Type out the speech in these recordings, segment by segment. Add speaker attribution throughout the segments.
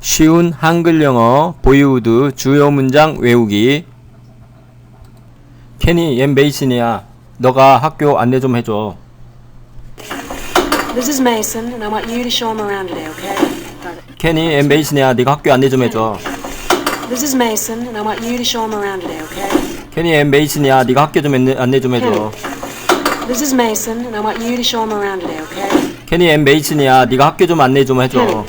Speaker 1: 쉬운 한글 영어 보이우드 주요 문장 외우기 케니 얜 베이신이야 너가 학교 안내 좀 해줘
Speaker 2: This is Mason, and I want you to show him around today, okay? Got it.
Speaker 1: 케니 앤 베이신이야 네가 학교 안내 좀 해줘
Speaker 2: This is Mason, and I want you to show him around today, okay?
Speaker 1: 케니 앤 베이신이야 네가 학교 좀 안내, 안내 좀 해줘
Speaker 2: This is Mason, and I want you to show him around today, okay?
Speaker 1: 케니 앤 베이신이야 네가 학교 좀 안내 좀 해줘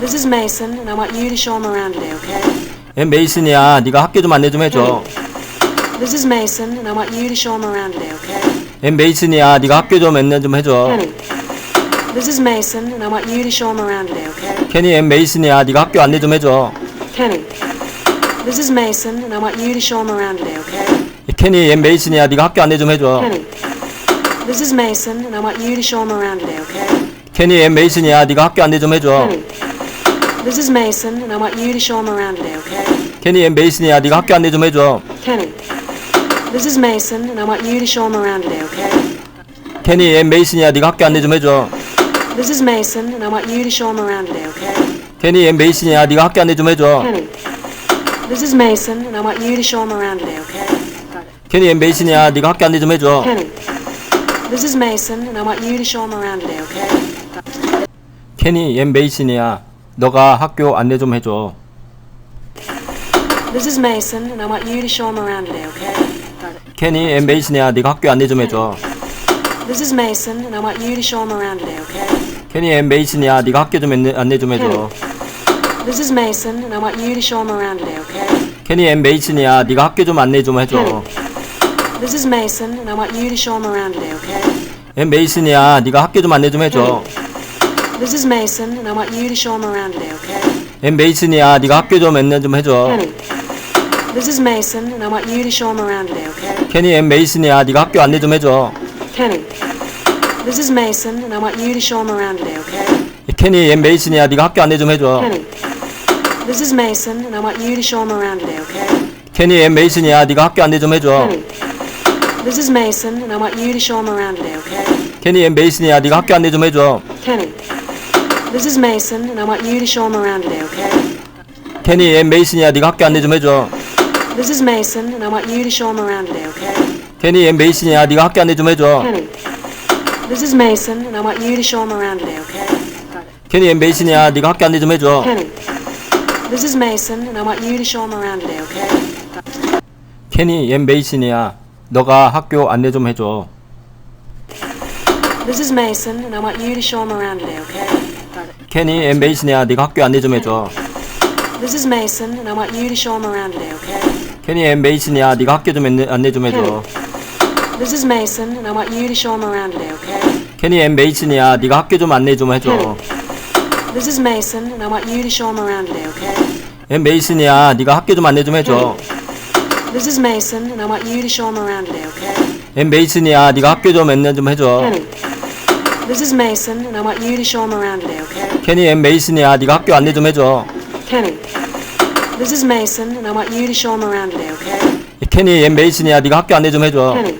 Speaker 2: This is Mason, and I want you to show him around today, okay?
Speaker 1: 앤 베이신이야 네가 학교 좀 안내 좀 해줘
Speaker 2: This is Mason, and I want you to show him around today, okay?
Speaker 1: 앤 베이신이야 네가 학교 좀 안내 좀 해줘
Speaker 2: Kenny. This is Mason, and I want you to show him around today, okay?
Speaker 1: 케니 앤 베이신이야 네가 학교 안내 좀 해줘
Speaker 2: Kenny. This is Mason, and I want you to show him around today, okay?
Speaker 1: 케니 앤 베이신이야 네가 학교 안내 좀 해줘
Speaker 2: Kenny. This is Mason, and I want you to show him around today, okay?
Speaker 1: 케니 앤 베이신이야 네가 학교 안내 좀 해줘
Speaker 2: Kenny. This is Mason, and I want you to show him around today, okay?
Speaker 1: 케니 앤 베이신이야 네가 학교 안내 좀 해줘
Speaker 2: Kenny. This is Mason, and I want you to show him around today, okay?
Speaker 1: 케니 앤 베이신이야 네가 학교 안내 좀 해줘
Speaker 2: This is Mason, and I want you to show him around today, okay?
Speaker 1: 케니 앤 베이신이야 네가 학교 안내 좀 해줘
Speaker 2: Kenny. This is Mason, and I want you to show him around today, okay? Got it.
Speaker 1: 케니 앤 베이신이야 네가 학교 안내 좀 해줘
Speaker 2: Kenny. This is Mason, and I want you to show him around today, okay? Got it.
Speaker 1: 케니 앤 베이신이야 너가 학교 안내 좀 해줘
Speaker 2: This is Mason, and I want you to show him around today, okay?
Speaker 1: 케니 앤 베이신이야 네가 학교 안내 좀 해줘
Speaker 2: This is Mason, and I want you to show him around today, okay?
Speaker 1: 케니 앤 베이신이야 네가 학교 좀 안내, 안내 좀 해줘
Speaker 2: This is Mason, and I want you to show him around today, okay?
Speaker 1: 케니 앤 베이신이야 네가 학교 좀 안내 좀 해줘
Speaker 2: This is Mason, and I want you to show him around today, okay?
Speaker 1: 앤 베이신이야 네가 학교 좀 안내 좀 해줘
Speaker 2: This is Mason, and I want you to show him around today, okay?
Speaker 1: 앤 베이신이야 네가 학교 좀 안내 좀 해줘
Speaker 2: Kenny. This is Mason, and I want you to show him around today, okay?
Speaker 1: 케니 앤 베이신이야 네가 학교 안내 좀 해줘
Speaker 2: Kenny. This is Mason, and I want you to show him around today, okay?
Speaker 1: 케니 앤 베이신이야 네가 학교 안내 좀 해줘
Speaker 2: Kenny. This is Mason, and I want you to show him around today, okay?
Speaker 1: 케니 앤 베이신이야 네가 학교 안내 좀 해줘
Speaker 2: Kenny. This is Mason, and I want you to show him around today, okay?
Speaker 1: 케니 앤 베이신이야 네가 학교 안내 좀 해줘
Speaker 2: Kenny. This is Mason, and I want you to show him around today, okay?
Speaker 1: 케니 앤 베이신이야 네가 학교 안내 좀 해줘
Speaker 2: This is Mason, and I want you to show him around today, okay?
Speaker 1: 케니 앤 베이신이야 네가 학교 안내 좀 해줘
Speaker 2: Kenny. This is Mason, and I want you to show him around today, okay? Got it.
Speaker 1: 케니 앤 베이신이야 네가 학교 안내 좀 해줘
Speaker 2: Kenny. This is Mason, and I want you to show him around today, okay? Got it.
Speaker 1: 케니 앤 베이신이야 너가 학교 안내 좀 해줘
Speaker 2: This is Mason, and I want you to show him around today, okay?
Speaker 1: 케니 앤 베이신이야 네가 학교 안내 좀 해줘
Speaker 2: This is Mason, and I want you to show him around today, okay?
Speaker 1: 케니 앤 베이신이야 네가 학교 좀 안내, 안내 좀 해줘
Speaker 2: This is Mason, and I want you to show him around today, okay?
Speaker 1: 케니 앤 베이신이야 네가 학교 좀 안내 좀 해줘
Speaker 2: This is Mason, and I want you to show him around today, okay?
Speaker 1: 앤 베이신이야 네가 학교 좀 안내 좀 해줘
Speaker 2: This is Mason, and I want you to show him around today, okay?
Speaker 1: 앤 베이신이야 네가 학교 좀 안내 좀 해줘.
Speaker 2: This is Mason, and I want you to show him around today, okay?
Speaker 1: 케니 앤 베이신이야 네가 학교 안내 좀 해줘
Speaker 2: Kenny. This is Mason, and I want you to show him around today, okay?
Speaker 1: 케니 앤 베이신이야 네가 학교 안내 좀 해줘
Speaker 2: Kenny.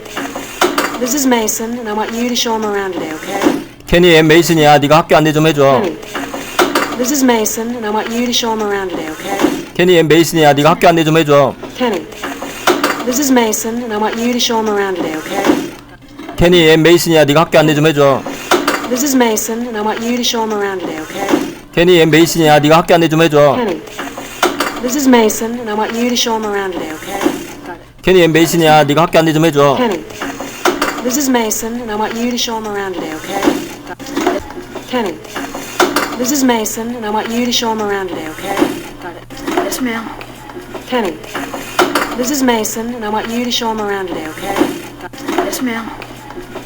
Speaker 2: This is Mason, and I want you to show him around today, okay?
Speaker 1: 케니 앤 베이신이야 네가 학교 안내 좀 해줘
Speaker 2: Kenny. This is Mason, and I want you to show him around today, okay?
Speaker 1: 케니 앤 베이신이야 네가 학교 안내 좀 해줘
Speaker 2: Kenny. This is Mason, and I want you to show him around today, okay?
Speaker 1: 케니 앤 베이신이야 네가 학교 안내 좀 해줘
Speaker 2: This is Mason, and I want you to show him around today, okay?
Speaker 1: 케니 앤 베이신이야 네가 학교 안내 좀 해줘
Speaker 2: Kenny. This is Mason, and I want you to show him around today, okay? Got it.
Speaker 1: 케니 앤 베이신이야 네가 학교 안내 좀 해줘
Speaker 2: Kenny. This is Mason, and I want you to show him around today, okay? Got it. Kenny. This is Mason, and I want you to show him around today, okay? Got it.
Speaker 3: Yes, ma'am.
Speaker 2: Kenny. This is Mason, and I want you to show him around today, okay? Got it.
Speaker 3: Yes, ma'am.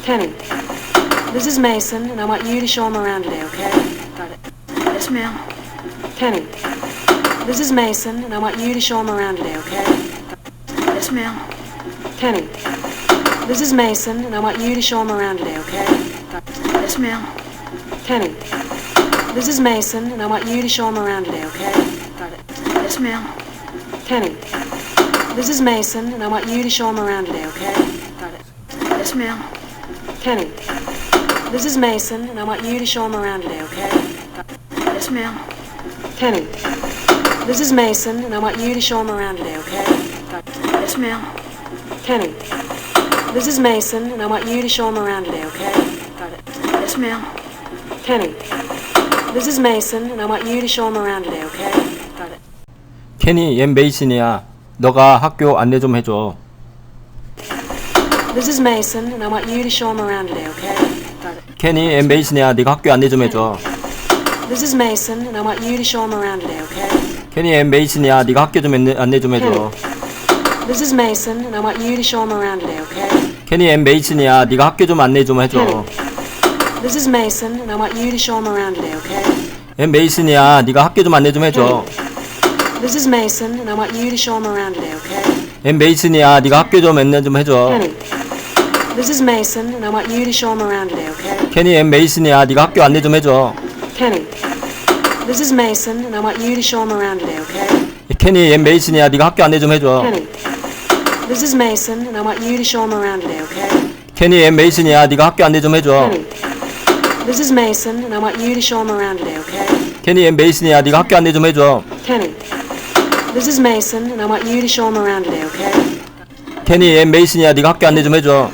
Speaker 2: Kenny. This is Mason, and I want you to show him around today, okay? Got it.
Speaker 3: Yes, ma'am.
Speaker 2: Kenny. This is Mason, and I want you to show him around today, okay?
Speaker 3: Yes, ma'am.
Speaker 2: Kenny. This is Mason, and I want you to show him around today, okay? Got it.
Speaker 3: Yes, ma'am.
Speaker 2: Kenny. This is Mason, and I want you to show him around today, okay? Got it.
Speaker 3: Yes, ma'am.
Speaker 2: Kenny. This is Mason, and I want you to show him around today, okay? Got it.
Speaker 3: Yes, ma'am.
Speaker 2: Kenny. This is Mason, and I want you to show him around today, okay? Got it.
Speaker 3: Yes, ma'am.
Speaker 2: Kenny. This is Mason, and I want you to show him around today, okay? Got it.
Speaker 3: Yes, ma'am.
Speaker 2: Kenny. This is Mason, and I want you to show him around today, okay? Got it.
Speaker 3: Yes, ma'am.
Speaker 2: Kenny. This is Mason, and I want you to show him around today, okay? Got it.
Speaker 1: 케니, 얜 메이슨이야. 너가 학교 안내 좀 해줘.
Speaker 2: This is Mason, and I want you to show him around today, okay?
Speaker 1: 케니, 얜 메이슨이야. 네가 학교 안내 좀 해줘.
Speaker 2: This is Mason, and I want you to show him around today, okay?
Speaker 1: 케니, 얜 메이슨이야. 네가 학교 좀 안내, 안내 좀 해줘.
Speaker 2: This is Mason, and I want you to show him around today, okay?
Speaker 1: 케니, 앤 메이슨이야. 네가 학교 좀 안내 좀 해줘.
Speaker 2: This is Mason, and I want you to show him around today, okay?
Speaker 1: 앤 메이슨이야. 네가 학교 좀 안내 좀 해줘.
Speaker 2: This is Mason, and I want you to show him around today, okay?
Speaker 1: 앤 메이슨이야. 네가 학교 좀 안내 좀 해줘.
Speaker 2: Kenny. This is Mason, and I want you to show him around today, okay?
Speaker 1: 케니, 앤 메이슨이야. 네가 학교 안내 좀 해줘.
Speaker 2: Kenny. This is Mason, and I want you to show him around today, okay?
Speaker 1: 케니, 앤 메이슨이야. 네가 학교 안내 좀 해줘.
Speaker 2: Kenny. This is Mason, and I want you to show him around today, okay?
Speaker 1: 케니, 앤 메이슨이야. 네가 학교 안내 좀 해줘.
Speaker 2: Kenny. This is Mason, and I want you to show him around today, okay?
Speaker 1: 케니, 앤 메이슨이야. 네가 학교 안내 좀 해줘.
Speaker 2: Kenny. This is Mason, and I want you to show him around today, okay?
Speaker 1: 케니, 앤 메이슨이야. 네가 학교 안내 좀 해줘.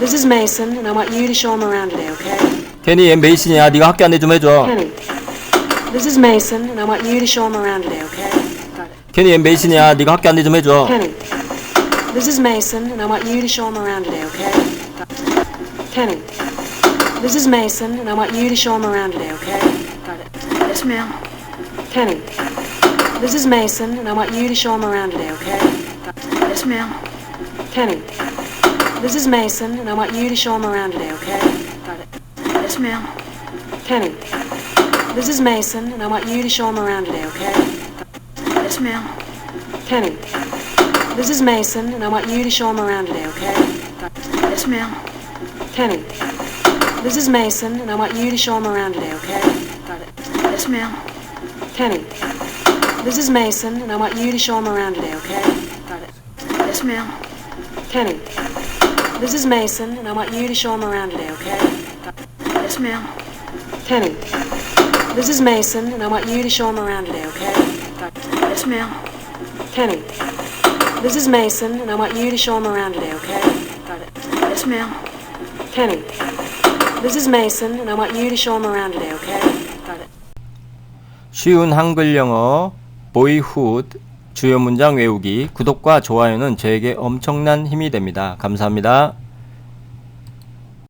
Speaker 2: This is Mason, and I want you to show him around today, okay?
Speaker 1: 케니, 앤 메이슨이야. 네가 학교 안내 좀 해줘.
Speaker 2: Kenny. This is Mason, and I want you to show him around today, okay? Got it.
Speaker 1: 케니, 앤 메이슨이야. 네가 학교 안내 좀 해줘.
Speaker 2: Kenny. This is Mason, and I want you to show him around today, okay? Got it. Kenny. This is Mason, and I want you to show him around today, okay? Got it.
Speaker 3: Yes, ma'am.
Speaker 2: Kenny. This is Mason, and I want you to show him around today, okay? Got it.
Speaker 3: Yes, ma'am.
Speaker 2: Kenny. This is Mason, and I want you to show him around today, okay? Got it.
Speaker 3: Yes, ma'am.
Speaker 2: Kenny. This is Mason, and I want you to show him around today, okay?
Speaker 3: Yes, ma'am.
Speaker 2: Kenny. This is Mason, and I want you to show him around today, okay? Got it.
Speaker 3: Yes, ma'am.
Speaker 2: Kenny. This is Mason, and I want you to show him around today, okay? Got it.
Speaker 3: Yes, ma'am.
Speaker 2: Kenny. This is Mason, and I want you to show him around today, okay? Got it.
Speaker 3: Yes, ma'am.
Speaker 2: Kenny. This is Mason, and I want you to show him around today, okay? Got it.
Speaker 3: Yes, ma'am.
Speaker 2: Kenny. This is Mason, and I want you to show him around today, okay? Got it.
Speaker 3: Yes, ma'am.
Speaker 2: Kenny. This is Mason, and I want you to show him around today, okay? Got it.
Speaker 3: Yes, ma'am.
Speaker 2: Kenny. This is Mason, and I want you to show him around today, okay? Got it.
Speaker 1: 쉬운 한글 영어 보이훗 주요 문장 외우기 구독과 좋아요는 저에게 엄청난 힘이 됩니다. 감사합니다.